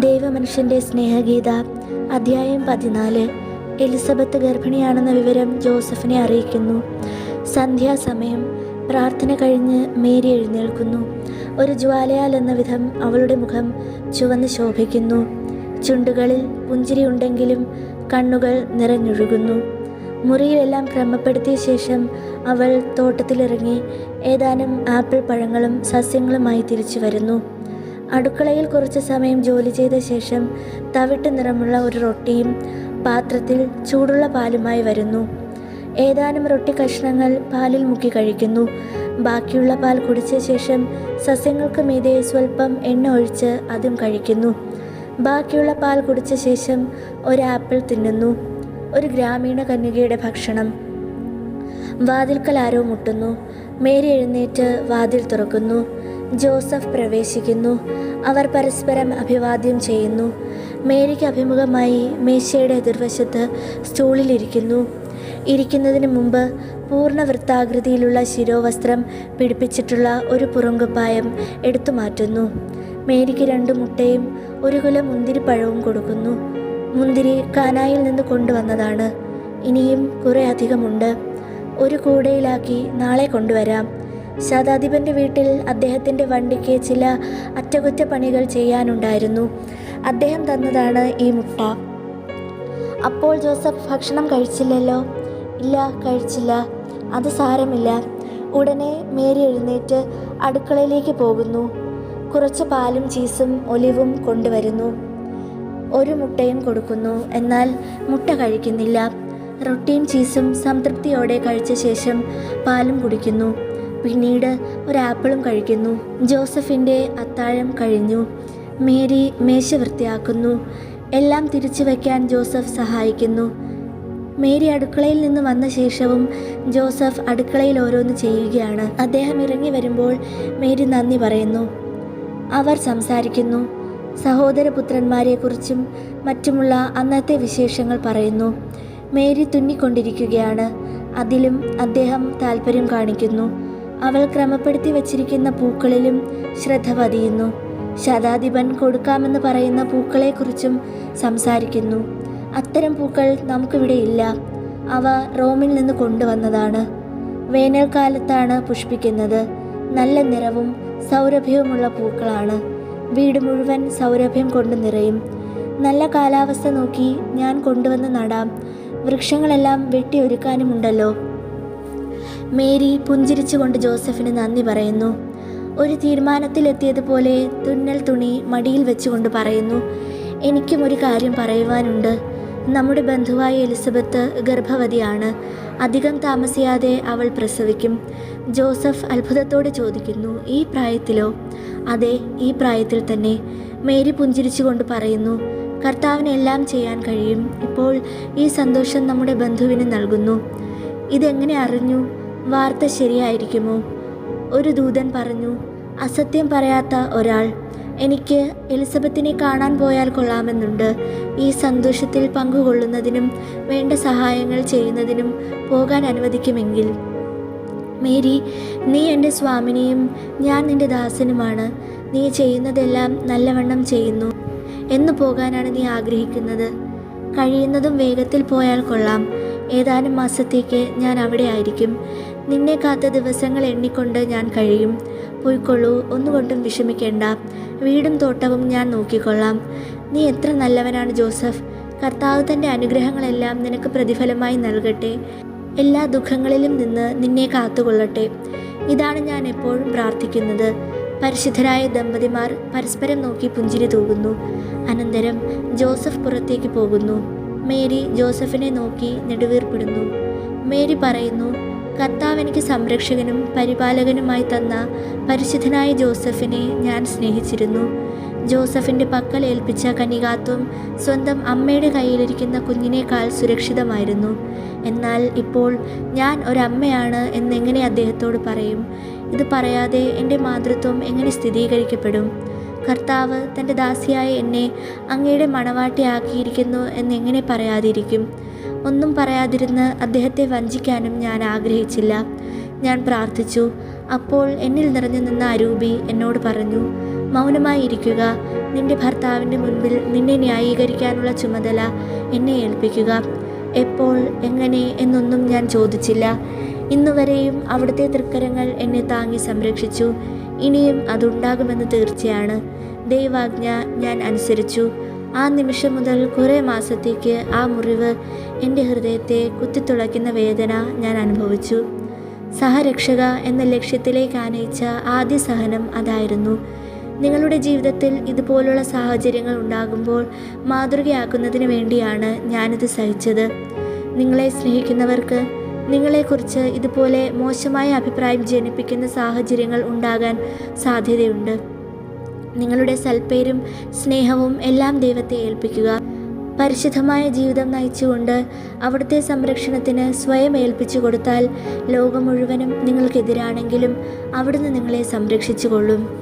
ദൈവമനുഷ്യന്റെ സ്നേഹഗീത അധ്യായം പതിനാല്. എലിസബത്ത് ഗർഭിണിയാണെന്ന വിവരം ജോസഫിനെ അറിയിക്കുന്നു. സന്ധ്യാസമയം പ്രാർത്ഥന കഴിഞ്ഞ് മേരി എഴുന്നേൽക്കുന്നു. ഒരു ജ്വാലയാൽ എന്ന വിധം അവളുടെ മുഖം ചുവന്ന് ശോഭിക്കുന്നു. ചുണ്ടുകളിൽ പുഞ്ചിരി ഉണ്ടെങ്കിലും കണ്ണുകൾ നിറഞ്ഞൊഴുകുന്നു. മുറിയിലെല്ലാം ക്രമപ്പെടുത്തിയ ശേഷം അവൾ തോട്ടത്തിലിറങ്ങി ഏതാനും ആപ്പിൾ പഴങ്ങളും സസ്യങ്ങളുമായി തിരിച്ചു വരുന്നു. അടുക്കളയിൽ കുറച്ച് സമയം ജോലി ചെയ്ത ശേഷം തവിട്ട് നിറമുള്ള ഒരു റൊട്ടിയും പാത്രത്തിൽ ചൂടുള്ള പാലുമായി വരുന്നു. ഏതാനും റൊട്ടി കഷ്ണങ്ങൾ പാലിൽ മുക്കി കഴിക്കുന്നു. ബാക്കിയുള്ള പാൽ കുടിച്ച ശേഷം സസ്യങ്ങൾക്ക് മീതെ സ്വല്പം എണ്ണ ഒഴിച്ച് അതും കഴിക്കുന്നു. ബാക്കിയുള്ള പാൽ കുടിച്ച ശേഷം ഒരു ആപ്പിൾ തിന്നുന്നു. ഒരു ഗ്രാമീണ കന്യകയുടെ ഭക്ഷണം. വാതിൽക്കൽ ആരോ മുട്ടുന്നു. മേരി എഴുന്നേറ്റ് വാതിൽ തുറക്കുന്നു. ജോസഫ് പ്രവേശിക്കുന്നു. അവർ പരസ്പരം അഭിവാദ്യം ചെയ്യുന്നു. മേരിക്ക് അഭിമുഖമായി മേശയുടെ എതിർവശത്ത് സ്റ്റൂളിലിരിക്കുന്നു ഇരിക്കുന്നതിന് മുമ്പ് പൂർണ വൃത്താകൃതിയിലുള്ള ശിരോവസ്ത്രം പിടിപ്പിച്ചിട്ടുള്ള ഒരു പുറങ്കുപ്പായം എടുത്തു മാറ്റുന്നു. മേരിക്ക് രണ്ട് മുട്ടയും ഒരു കുല മുന്തിരിപ്പഴവും കൊടുക്കുന്നു. മുന്തിരി കാനായിൽ നിന്ന് കൊണ്ടുവന്നതാണ്. ഇനിയും കുറേ അധികമുണ്ട്. ഒരു കൂടയിലാക്കി നാളെ കൊണ്ടുവരാം. ശതാധിപന്റെ വീട്ടിൽ അദ്ദേഹത്തിന്റെ വണ്ടിക്ക് ചില അറ്റകുറ്റപ്പണികൾ ചെയ്യാനുണ്ടായിരുന്നു. അദ്ദേഹം തന്നതാണ് ഈ മുട്ട. അപ്പോൾ ജോസഫ് ഭക്ഷണം കഴിച്ചില്ലല്ലോ? ഇല്ല കഴിച്ചില്ല. അത് സാരമില്ല. ഉടനെ മേരി എഴുന്നേറ്റ് അടുക്കളയിലേക്ക് പോകുന്നു. കുറച്ച് പാലും ചീസും ഒലിവും കൊണ്ടുവരുന്നു. ഒരു മുട്ടയും കൊടുക്കുന്നു. എന്നാൽ മുട്ട കഴിക്കുന്നില്ല. റൊട്ടിയും ചീസും സംതൃപ്തിയോടെ കഴിച്ച ശേഷം പാലും കുടിക്കുന്നു. പിന്നീട് ഒരു ആപ്പിളും കഴിക്കുന്നു. ജോസഫിന്റെ അത്താഴം കഴിഞ്ഞു. മേരി മേശ വൃത്തിയാക്കുന്നു എല്ലാം തിരിച്ചു വയ്ക്കാൻ ജോസഫ് സഹായിക്കുന്നു. മേരി അടുക്കളയിൽ നിന്ന് വന്ന ശേഷവും ജോസഫ് അടുക്കളയിൽ ഓരോന്ന് ചെയ്യുകയാണ്. അദ്ദേഹം ഇറങ്ങി വരുമ്പോൾ മേരി നന്ദി പറയുന്നു. അവർ സംസാരിക്കുന്നു. സഹോദരപുത്രന്മാരെക്കുറിച്ചും മറ്റുമുള്ള അന്നത്തെ വിശേഷങ്ങൾ പറയുന്നു. മേരി തുന്നിക്കൊണ്ടിരിക്കുകയാണ്. അതിലും അദ്ദേഹം താല്പര്യം കാണിക്കുന്നു. അവൾ ക്രമപ്പെടുത്തി വച്ചിരിക്കുന്ന പൂക്കളിലും ശ്രദ്ധ പതിയുന്നു. ശതാധിപൻ കൊടുക്കാമെന്ന് പറയുന്ന പൂക്കളെക്കുറിച്ചും സംസാരിക്കുന്നു. അത്തരം പൂക്കൾ നമുക്കിവിടെ ഇല്ല. അവ റോമിൽ നിന്ന് കൊണ്ടുവന്നതാണ്. വേനൽക്കാലത്താണ് പുഷ്പിക്കുന്നത്. നല്ല നിറവും സൗരഭ്യവുമുള്ള പൂക്കളാണ്. വീട് മുഴുവൻ സൗരഭ്യം കൊണ്ട് നിറയും. നല്ല കാലാവസ്ഥ നോക്കി ഞാൻ കൊണ്ടുവന്ന് നടാം. വൃക്ഷങ്ങളെല്ലാം വെട്ടിയൊരുക്കാനുമുണ്ടല്ലോ. മേരി പുഞ്ചിരിച്ചുകൊണ്ട് ജോസഫിന് നന്ദി പറയുന്നു. ഒരു തീരുമാനത്തിലെത്തിയതുപോലെ തുന്നൽ തുണി മടിയിൽ വെച്ചുകൊണ്ട് പറയുന്നു എനിക്കും ഒരു കാര്യം പറയുവാനുണ്ട്. നമ്മുടെ ബന്ധുവായ എലിസബത്ത് ഗർഭവതിയാണ്. അധികം താമസിയാതെ അവൾ പ്രസവിക്കും. ജോസഫ് അത്ഭുതത്തോടെ ചോദിക്കുന്നു ഈ പ്രായത്തിലോ? അതെ ഈ പ്രായത്തിൽ തന്നെ. മേരി പുഞ്ചിരിച്ചുകൊണ്ട് പറയുന്നു കർത്താവിന് എല്ലാം ചെയ്യാൻ കഴിയും. ഇപ്പോൾ ഈ സന്തോഷം നമ്മുടെ ബന്ധുവിന് നൽകുന്നു. ഇതെങ്ങനെ അറിഞ്ഞു? വാർത്ത ശരിയായിരിക്കുമോ? ഒരു ദൂതൻ പറഞ്ഞു അസത്യം പറയാത്ത ഒരാൾ എനിക്ക് എലിസബത്തിനെ കാണാൻ പോയാൽ കൊള്ളാമെന്നുണ്ട്. ഈ സന്തോഷത്തിൽ പങ്കുകൊള്ളുന്നതിനും വേണ്ട സഹായങ്ങൾ ചെയ്യുന്നതിനും പോകാൻ അനുവദിക്കുമെങ്കിൽ. മേരി നീ എന്റെ സ്വാമിനിയും ഞാൻ നിന്റെ ദാസനുമാണ്. നീ ചെയ്യുന്നതെല്ലാം നല്ലവണ്ണം ചെയ്യുന്നു. എന്ന് പോകാനാണ് നീ ആഗ്രഹിക്കുന്നത്. കഴിയുന്നതും വേഗത്തിൽ പോയാൽ കൊള്ളാം. ഏതാനും മാസത്തേക്ക് ഞാൻ അവിടെ ആയിരിക്കും. നിന്നെ കാത്ത ദിവസങ്ങൾ എണ്ണിക്കൊണ്ട് ഞാൻ കഴിയും. പോയിക്കൊള്ളൂ ഒന്നുകൊണ്ടും വിഷമിക്കേണ്ട. വീടും തോട്ടവും ഞാൻ നോക്കിക്കൊള്ളാം. നീ എത്ര നല്ലവനാണ് ജോസഫ്. കർത്താവ് തന്റെ അനുഗ്രഹങ്ങളെല്ലാം നിനക്ക് പ്രതിഫലമായി നൽകട്ടെ. എല്ലാ ദുഃഖങ്ങളിലും നിന്ന് നിന്നെ കാത്തുകൊള്ളട്ടെ. ഇതാണ് ഞാൻ എപ്പോഴും പ്രാർത്ഥിക്കുന്നത്. പരിശുദ്ധരായ ദമ്പതിമാർ പരസ്പരം നോക്കി പുഞ്ചിരി തൂകുന്നു. അനന്തരം ജോസഫ് പുറത്തേക്ക് പോകുന്നു. മേരി ജോസഫിനെ നോക്കി നെടുവീർപ്പെടുന്നു. മേരി പറയുന്നു കർത്താവ് എനിക്ക് സംരക്ഷകനും പരിപാലകനുമായി തന്ന പരിശുദ്ധനായ ജോസഫിനെ ഞാൻ സ്നേഹിച്ചിരുന്നു. ജോസഫിന്റെ പക്കൽ ഏൽപ്പിച്ച കനികാത്വം സ്വന്തം അമ്മയുടെ കയ്യിലിരിക്കുന്ന കുഞ്ഞിനേക്കാൾ സുരക്ഷിതമായിരുന്നു. എന്നാൽ ഇപ്പോൾ ഞാൻ ഒരമ്മയാണ് എന്നെങ്ങനെ അദ്ദേഹത്തോട് പറയും? ഇത് പറയാതെ എന്റെ മാതൃത്വം എങ്ങനെ സ്ഥിരീകരിക്കപ്പെടും? കർത്താവ് തന്റെ ദാസിയായ എന്നെ അങ്ങയുടെ മണവാട്ടിയാക്കിയിരിക്കുന്നു എന്നെങ്ങനെ പറയാതിരിക്കും? ഒന്നും പറയാതിരുന്ന് അദ്ദേഹത്തെ വഞ്ചിക്കാനും ഞാൻ ആഗ്രഹിച്ചില്ല. ഞാൻ പ്രാർത്ഥിച്ചു. അപ്പോൾ എന്നിൽ നിറഞ്ഞു നിന്ന അരൂപി എന്നോട് പറഞ്ഞു മൗനമായി ഇരിക്കുക നിന്റെ ഭർത്താവിന്റെ മുൻപിൽ നിന്നെ ന്യായീകരിക്കാനുള്ള ചുമതല എന്നെ ഏൽപ്പിക്കുക. എപ്പോൾ എങ്ങനെ എന്നൊന്നും ഞാൻ ചോദിച്ചില്ല. ഇന്നുവരെയും അവിടുത്തെ തൃക്കരങ്ങൾ എന്നെ താങ്ങി സംരക്ഷിച്ചു. ഇനിയും അതുണ്ടാകുമെന്ന് തീർച്ചയാണ്. ദൈവാജ്ഞ ഞാൻ അനുസരിച്ചു. ആ നിമിഷം മുതൽ കുറേ മാസത്തേക്ക് ആ മുറിവ് എന്റെ ഹൃദയത്തെ കുത്തിത്തുളയ്ക്കുന്ന വേദന ഞാൻ അനുഭവിച്ചു. സഹരക്ഷക എന്ന ലക്ഷ്യത്തിലേക്ക് ആനയിച്ച ആദ്യ സഹനം അതായിരുന്നു. നിങ്ങളുടെ ജീവിതത്തിൽ ഇതുപോലുള്ള സാഹചര്യങ്ങൾ ഉണ്ടാകുമ്പോൾ മാതൃകയാക്കുന്നതിന് വേണ്ടിയാണ് ഞാനിത് സഹിച്ചത്. നിങ്ങളെ സ്നേഹിക്കുന്നവർക്ക് നിങ്ങളെക്കുറിച്ച് ഇതുപോലെ മോശമായ അഭിപ്രായം ജനിപ്പിക്കുന്ന സാഹചര്യങ്ങൾ ഉണ്ടാകാൻ സാധ്യതയുണ്ട്. നിങ്ങളുടെ സൽപ്പേരും സ്നേഹവും എല്ലാം ദൈവത്തെ ഏൽപ്പിക്കുക. പരിശുദ്ധമായ ജീവിതം നയിച്ചുകൊണ്ട് അവിടുത്തെ സംരക്ഷണത്തിന് സ്വയം ഏൽപ്പിച്ചു കൊടുത്താൽ ലോകം മുഴുവനും നിങ്ങൾക്കെതിരാണെങ്കിലും അവിടുന്ന് നിങ്ങളെ സംരക്ഷിച്ചു കൊള്ളും